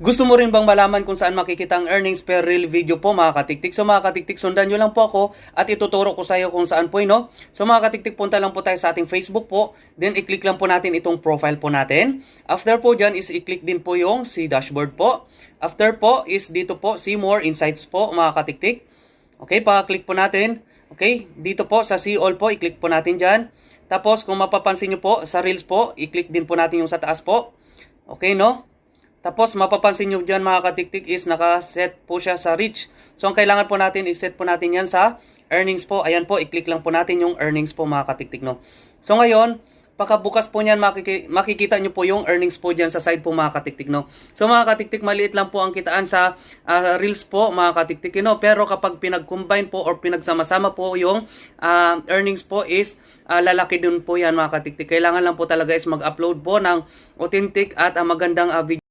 Gusto mo rin bang malaman kung saan makikita ang earnings per reel video po mga katiktik? So mga katiktik, sundan nyo lang po ako at ituturo ko sa iyo kung saan po no? So mga katiktik, punta lang po tayo sa ating Facebook po. Then i-click lang po natin itong profile po natin. After po dyan is i-click din po yung si dashboard po. After po is dito po see more insights po mga katiktik. Okay, pa-click po natin. Okay, dito po sa see all po, i-click po natin dyan. Tapos kung mapapansin nyo po sa reels po, i-click din po natin yung sa taas po. Okay, no? Tapos mapapansin nyo dyan mga katiktik is nakaset po siya sa reach. So ang kailangan po natin is set po natin yan sa earnings po. Ayan po, i-click lang po natin yung earnings po mga katiktik. No? So ngayon, pagkabukas po niyan makiki- makikita nyo po yung earnings po dyan sa side po mga katiktik. No? So mga katiktik, maliit lang po ang kitaan sa ah, reels po mga katiktik. No? Pero kapag pinag-combine po or pinagsama-sama po yung ah, earnings po is ah, lalaki dun po yan mga katiktik. Kailangan lang po talaga is mag-upload po ng authentic at ah, magandang ah, video